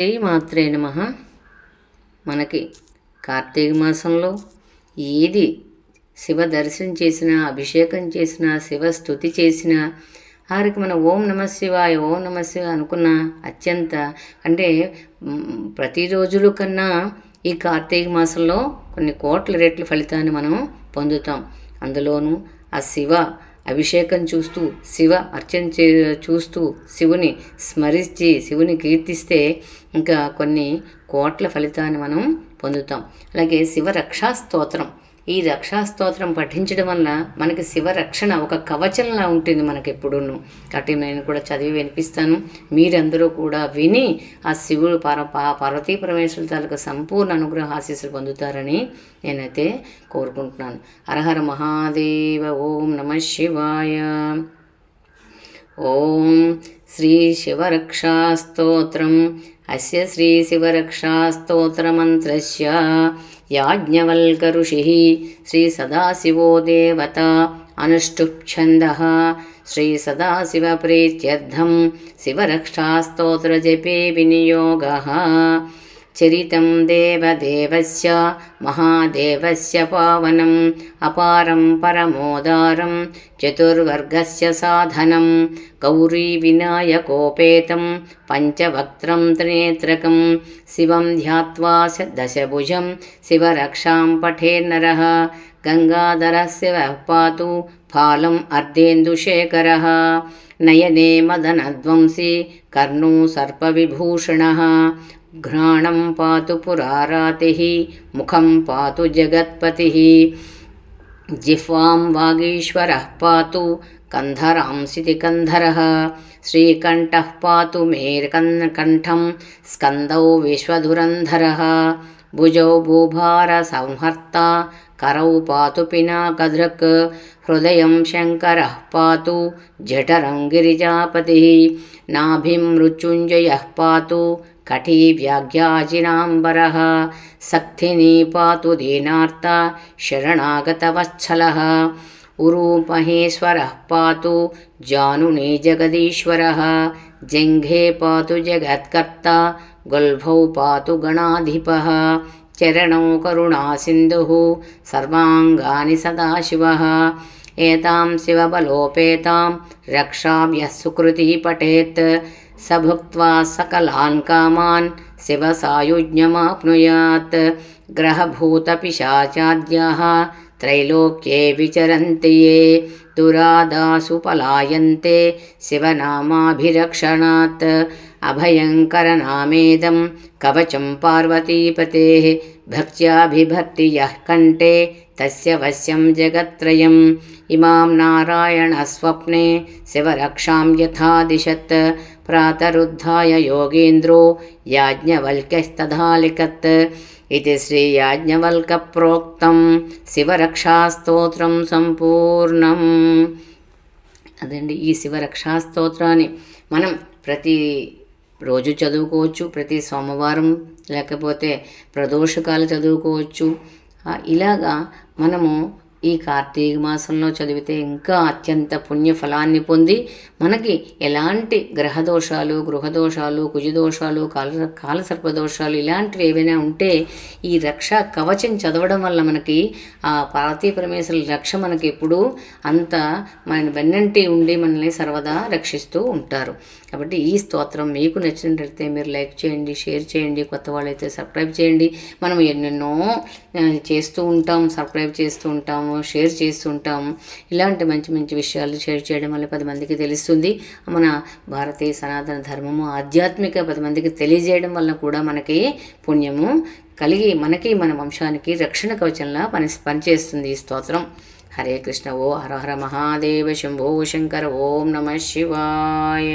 శ్రీ మాత్రే నమ. మనకి కార్తీక మాసంలో ఏది శివ దర్శనం చేసినా అభిషేకం చేసినా శివ స్థుతి చేసినా వారికి మన ఓం నమ శివాయ ఓం నమ శివ అనుకున్న అత్యంత అంటే ప్రతి రోజుల కన్నా ఈ కార్తీక మాసంలో కొన్ని కోట్ల రెట్ల ఫలితాన్ని మనం పొందుతాం. అందులోనూ ఆ శివ అభిషేకం చూస్తూ శివ అర్చన చే చూస్తూ శివుని స్మరించి శివుని కీర్తిస్తే ఇంకా కొన్ని కోట్ల ఫలితాన్ని మనం పొందుతాం. అలాగే శివ రక్షా స్తోత్రం. ఈ రక్షాస్తోత్రం పఠించడం వల్ల మనకి శివ రక్షణ ఒక కవచంలా ఉంటుంది మనకి ఎప్పుడూను కాబట్టి నేను కూడా చదివి వినిపిస్తాను. మీరందరూ కూడా విని ఆ శివుడు పర పార్వతీ పరమేశ్వరుల తాలూకు సంపూర్ణ అనుగ్రహ ఆశీస్సులు పొందుతారని నేనైతే కోరుకుంటున్నాను. హరహర మహాదేవ ఓం నమ శివాయ. ఓం శ్రీ శివరక్షాస్తోత్రం అస్య శ్రీ శివరక్షాస్తోత్రమంత్రస్య యాజ్ఞవల్కఋషి శ్రీ సదాశివో దేవత అనుష్ఠుప్ఛందः శ్రీ సదాశివప్రీత్యర్థం శివరక్షాస్తోత్రజపే వినియోగः చరితం దేవదేవస్య మహాదేవస్య పావనం అపారం పరమోదారం చతుర్వర్గస్య సాధనం గౌరీ వినాయకోపేతం పంచవక్త్రం త్రినేత్రకం శివం ధ్యాత్వా దశభుజం శివరక్షాం పఠే నర గంగాధర శివ పాతు ఫాలం అర్ధేందుశేఖర నయనే మదనధ్వంసి కర్ణో సర్పవిభూషణ घ्राणं पातु पुरारातिः, मुखं पातु जगत्पतिः। जिह्वां वागीश्वरः पातु कन्धरांसिति कन्धरः, श्रीकण्ठः पातु मे कन्- कण्ठं, स्कन्दौ विश्वधुरन्धरः। भुजौ भूभारसंहर्ता करौ पातु पिनाकधृक् हृदयं शङ्करः पातु जठरं गिरिजापतिः नाभिं मृत्युञ्जयः पातु कटी व्याघ्याजिनाम्बरः सक्थिनी पातु दीनार्ता शरणागतवत्सलः उरूमहेश्वरः पातु जानुनी जगदीश्वरः जङ्घे पातु जगत्कर्ता गुल्भौ पातु गणाधिपः चरणौ करुणासिन्धुः सर्वाङ्गानि सदाशिवः एतां शिवबलोपेतां रक्षां यः सुकृतिः पठेत् स भुक्त्वा सकलान् कामान् शिवसायुज्ञमाप्नुयात् ग्रहभूतपिशाचाद्याः त्रैलोक्ये विचरन्ति ये दुरादासु पलायन्ते शिवनामाभिरक्षणात् अभयङ्करनामेदं कवचं पार्वतीपतेः భక్త్యాభిభక్తి యః కంటే తస్య వశ్యం జగత్రయం ఇమాం నారాయణస్వప్నే శివరక్షాం యథాదిశత్ ప్రాతరుద్ధాయ యోగేంద్రో యాజ్ఞవల్క్యస్తధాలికత్ ఇది శ్రీయాజ్ఞవల్క ప్రోక్తం శివరక్షాస్తోత్రం సంపూర్ణం అదండి ఈ శివరక్షాస్తోత్రాన్ని మనం ప్రతి రోజు చదువుకోవచ్చు ప్రతి సోమవారం లేకపోతే ప్రదోషకాలు చదువుకోవచ్చు. ఇలాగా మనము ఈ కార్తీక మాసంలో చదివితే ఇంకా అత్యంత పుణ్య ఫలాన్ని పొంది మనకి ఎలాంటి గ్రహదోషాలు గృహదోషాలు కుజదోషాలు కాల కాలసర్పదోషాలు ఇలాంటివి ఏవైనా ఉంటే ఈ రక్ష కవచం చదవడం వల్ల మనకి ఆ పార్వతీ పరమేశ్వరుల రక్ష మనకి ఎప్పుడూ అంత మన వెన్నంటి ఉండి మనల్ని సర్వదా రక్షిస్తూ ఉంటారు. కాబట్టి ఈ స్తోత్రం మీకు నచ్చినట్లయితే మీరు లైక్ చేయండి షేర్ చేయండి కొత్త వాళ్ళైతే సబ్స్క్రైబ్ చేయండి. మనం ఎన్నెన్నో చేస్తూ ఉంటాం సబ్స్క్రైబ్ చేస్తూ ఉంటాము. షేర్ చేస్తూ ఉంటాం ఇలాంటి మంచి మంచి విషయాలు షేర్ చేయడం వల్ల పది మందికి తెలుస్తుంది. మన భారతీయ సనాతన ధర్మము ఆధ్యాత్మిక పది మందికి తెలియజేయడం వల్ల కూడా మనకి పుణ్యము కలిగి మనకి మన వంశానికి రక్షణ కవచంలా పని పనిచేస్తుంది ఈ స్తోత్రం. హరే కృష్ణ. ఓ హర హర మహాదేవ శంభో శంకర. ఓం నమ శివాయ.